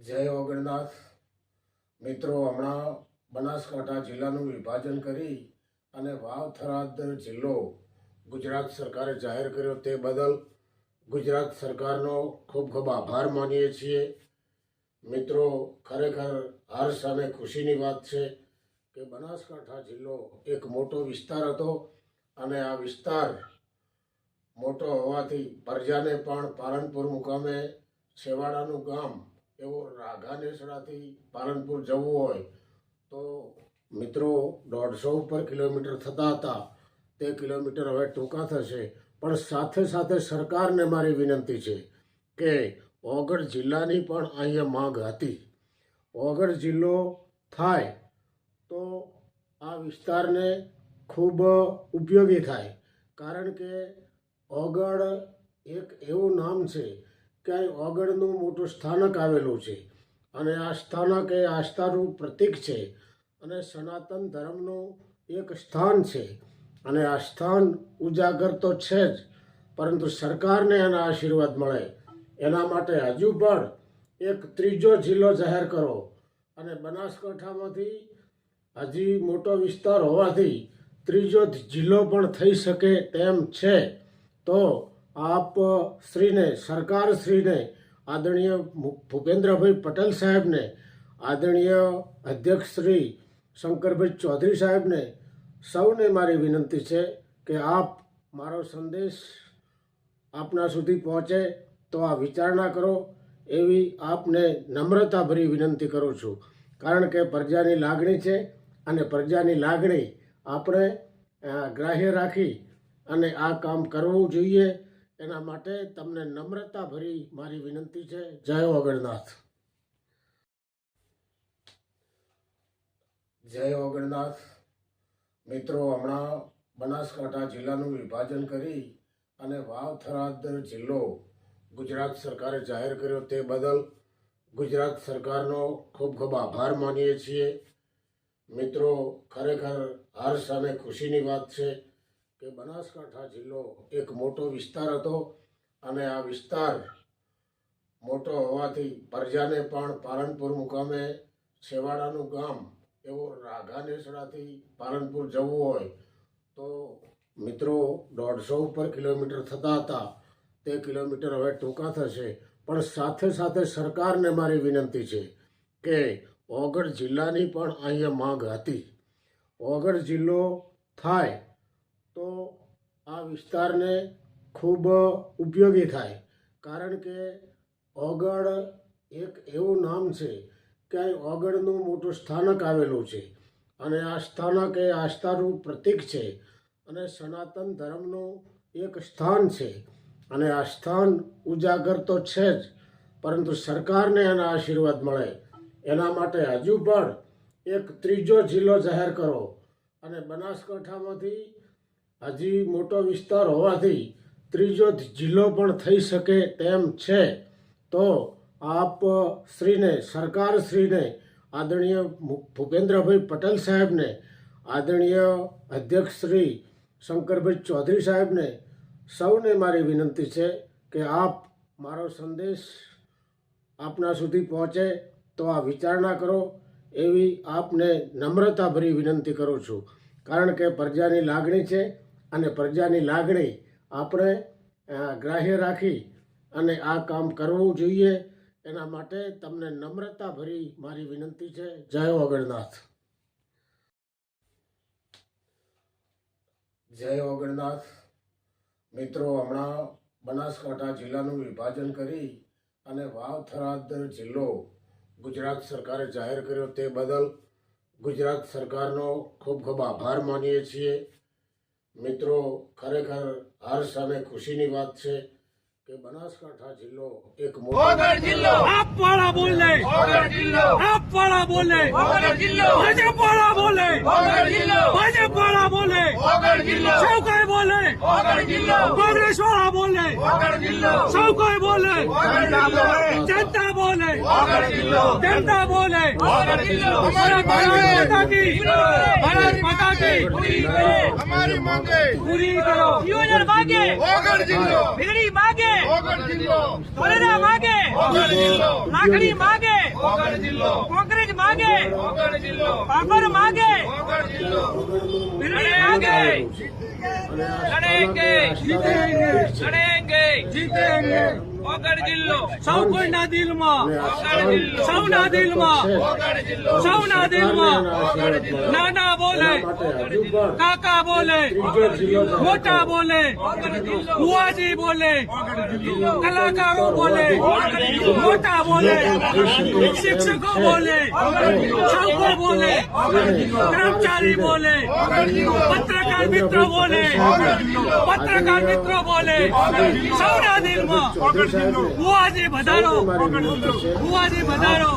જય ઓગણનાથ. મિત્રો, હમણાં બનાસકાંઠા જિલ્લાનું વિભાજન કરી અને વાવ થરાદ જિલ્લો ગુજરાત સરકારે જાહેર કર્યો તે બદલ ગુજરાત સરકારનો ખૂબ ખૂબ આભાર માનીએ છીએ. મિત્રો, ખરેખર હર્ષ અને ખુશીની વાત છે કે બનાસકાંઠા જિલ્લો એક મોટો વિસ્તાર હતો અને આ વિસ્તાર મોટો હોવાથી પ્રજાને પણ પાલનપુર મુકામે છેવાડાનું ગામ એવો રાઘાનેસડાથી પાલનપુર જવું હોય તો મિત્રો દોઢસો ઉપર કિલોમીટર થતા હતા. તે કિલોમીટર હવે ટૂંકા થશે. પણ સાથે સાથે સરકારને મારી વિનંતી છે કે ઓગળ જિલ્લાની પણ અહીંયા માંગ હતી. ઓગળ જિલ્લો થાય તો આ વિસ્તારને ખૂબ ઉપયોગી થાય. કારણ કે ઓગળ એક એવું નામ છે કે અહીં ઓગળનું મોટું સ્થાનક આવેલું છે અને આ સ્થાનક એ આસ્થાનું પ્રતીક છે અને સનાતન ધર્મનું એક સ્થાન છે અને આ સ્થાન ઉજાગર તો છે જ, પરંતુ સરકારને એના આશીર્વાદ મળે. એના માટે હજુ પણ એક ત્રીજો જિલ્લો જાહેર કરો અને બનાસકાંઠામાંથી હજી મોટો વિસ્તાર હોવાથી ત્રીજો જિલ્લો પણ થઈ શકે તેમ છે. તો આપ શ્રીને, સરકાર શ્રીને, આદરણીય ભૂપેન્દ્રભાઈ પટેલ સાહેબને, આદરણીય અધ્યક્ષ શ્રી શંકરભાઈ ચૌધરી સાહેબને સૌને મારી વિનંતી છે કે આપ મારો સંદેશ આપના સુધી પહોંચે તો આ વિચારણા કરો. એવી આપને નમ્રતાભરી વિનંતી કરું છું. કારણ કે પ્રજાની લાગણી છે અને પ્રજાની લાગણી આપણે ગ્રાહ્ય રાખી અને આ કામ કરવું જોઈએ. એના માટે તમને નમ્રતાભરી મારી વિનંતી છે. જય ઓગણનાથ. જય ઓગણનાથ. મિત્રો, હમણાં બનાસકાંઠા જિલ્લાનું વિભાજન કરી અને વાવ થરાદર જિલ્લો ગુજરાત સરકારે જાહેર કર્યો તે બદલ ગુજરાત સરકારનો ખૂબ ખૂબ આભાર માનીએ છીએ. મિત્રો, ખરેખર હર્ષ અને ખુશીની વાત છે. કે બનાસકાંઠા જિલ્લો એક મોટો વિસ્તાર હતો અને આ વિસ્તાર મોટો હોવાથી પ્રજાને પણ પાલનપુર મુકામે છેવાડાનું ગામ એવો રાઘાનેસડાથી પાલનપુર જવું હોય તો મિત્રો દોઢસો ઉપર કિલોમીટર થતા હતા. તે કિલોમીટર હવે ટૂંકા થશે. પણ સાથે સાથે સરકારને મારી વિનંતી છે કે ઓગળ જિલ્લાની પણ અહીંયા માંગ હતી. ઓગળ જિલ્લો થાય તો આ વિસ્તારને ખૂબ ઉપયોગી થાય. કારણ કે ઓગળ એક એવું નામ છે કે ઓગળનું મોટું સ્થાનક આવેલું છે. અને આ સ્થાનક એ આસ્થાનું પ્રતીક છે અને સનાતન ધર્મનું એક સ્થાન છે. અને આ સ્થાન ઉજાગર તો છે જ, પરંતુ સરકારને એના આશીર્વાદ મળે. એના માટે હજુ પણ એક ત્રીજો જિલ્લો જાહેર કરો. અને બનાસકાંઠામાંથી હજી મોટો વિસ્તાર હોવાથી ત્રીજો જિલ્લો પણ થઈ શકે તેમ છે. તો આપ શ્રીને, સરકાર શ્રીને, આદરણીય ભૂપેન્દ્રભાઈ પટેલ સાહેબને, આદરણીય અધ્યક્ષ શ્રી શંકરભાઈ ચૌધરી સાહેબને સૌને મારી વિનંતી છે કે આપ મારો સંદેશ આપના સુધી પહોંચે તો આ વિચારણા કરો. એવી આપને નમ્રતાભરી વિનંતી કરું છું. કારણ કે પ્રજાની લાગણી છે અને પ્રજાની લાગણી આપણે ગ્રાહ્ય રાખી અને આ કામ કરવું જોઈએ. એના માટે તમને નમ્રતાભરી મારી વિનંતી છે. જય ઓગણનાથ. જય ઓગણનાથ. મિત્રો, હમણાં બનાસકાંઠા જિલ્લાનું વિભાજન કરી અને વાવ થરાદ જિલ્લો ગુજરાત સરકારે જાહેર કર્યો તે બદલ ગુજરાત સરકારનો ખૂબ ખૂબ આભાર માનીએ છીએ. મિત્રો ખરેખર હર્ષ અને ખુશીની વાત છે કે બનાસકાંઠા જિલ્લો એક મોટો જિલ્લો. આપ વાળા બોલે! જિલ્લો. આપ વાળા બોલે જિલ્લો. ભાજપ બોલે! જિલ્લો. ભાજપ બોલે! જિલ્લો સૌ કોઈ બોલે ઓગળ જિલ્લો કોંગ્રેસ વાળા બોલે ઓગળ જિલ્લો સૌ કોઈ બોલે ઓગળ જનતા બોલે ઓગળ જિલ્લો જનતા બોલે ઓગળ જિલ્લો ભારત માતા કી ભારત માતા કી અમારી માંગે પૂરી કરો યુનિયન માગે ઓગળ જિલ્લો ભેડી માગે ઓગળ જિલ્લો કોલેરા માગે ઓગળ જિલ્લો લાકડી માગે વગર જિલ્લો કોંગ્રેસ માગે વગર જિલ્લો પાપર માગે વગર જિલ્લો વીરડી માગે લડેંગે લડેંગે જીતેંગે ઓગડ જિલ્લો સૌ કોઈના દિલમાં સૌના દિલમાં સૌના દિલમાં નાના બોલે કાકા બોલે મોટા બોલે બુઆજી બોલે કલાકારો બોલે મોટા બોલે શિક્ષકો બોલે સૌકો બોલે કર્મચારી બોલે પત્રકાર મિત્રો બોલે પત્રકાર મિત્રો બોલે. સૌના દિલમાં. બુઆજી વધારો બુઆજી વધારો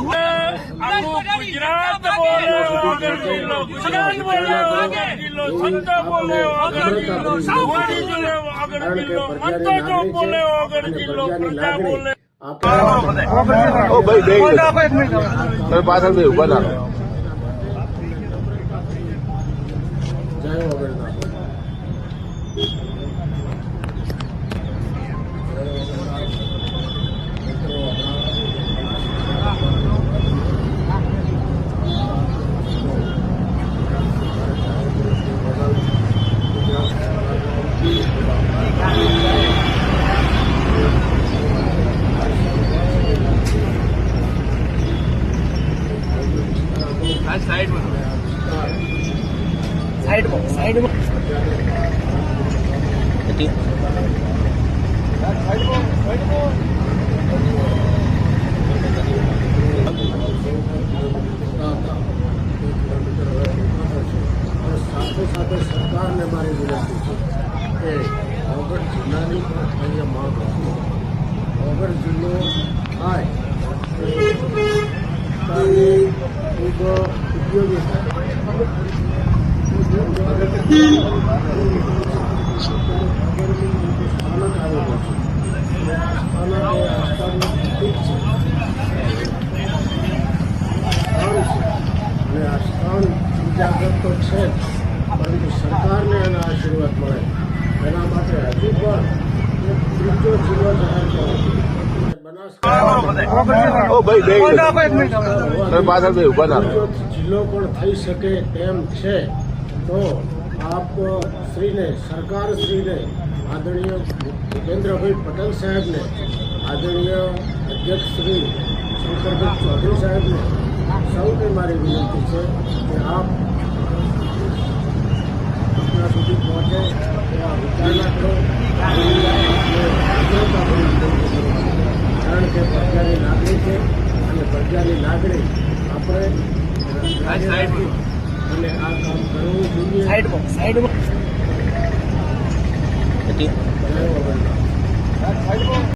ગુજરાત બોલે વગર જિલ્લો ગુજરાત બોલે વગર જિલ્લો સંતો બોલે વગર જિલ્લો વડી બોલે વગર જિલ્લો મતદારો બોલે વગર જિલ્લો પ્રજા બોલે ઓ ભાઈ બે તમે પાછળ બે ઊભા ના રહો. જય વગરના સાથે સાથે સરકારને મારી વિનંતી છે કે વગર જિલ્લાની પણ અહીંયા માંગ હતી વગર જિલ્લો થાય તો સરકારને ખૂબ ઉપયોગી સ્થાનક આવેલું છે સ્થાનક એ આસ્થાનું પ્રતીક છે સ્થાન છે અને આ સ્થાન ઉજાગર તો છે જ, પરંતુ સરકારને એના આશીર્વાદ મળે એના માટે હજુ પણ ત્રીજો જિલ્લો જાહેર કરો અને બનાસકાંઠા ઓ ભાઈ બે તમે પાછળ બે ઊભા ના રહો. ત્રીજો જિલ્લો પણ થઈ શકે તેમ છે તો આપ શ્રીને સરકાર શ્રીને આદરણીય ભૂપેન્દ્રભાઈ પટેલ સાહેબને, આદરણીય અધ્યક્ષ શ્રી શંકરભાઈ ચૌધરી સાહેબને સૌને મારી વિનંતી છે કે આપ આપણા સુધી પહોંચે એવા વિચારણા કરો. કારણ કે પ્રજાની લાગણી છે અને પ્રજાની લાગણી આપણે અને આ કામ કરવું જોઈએ.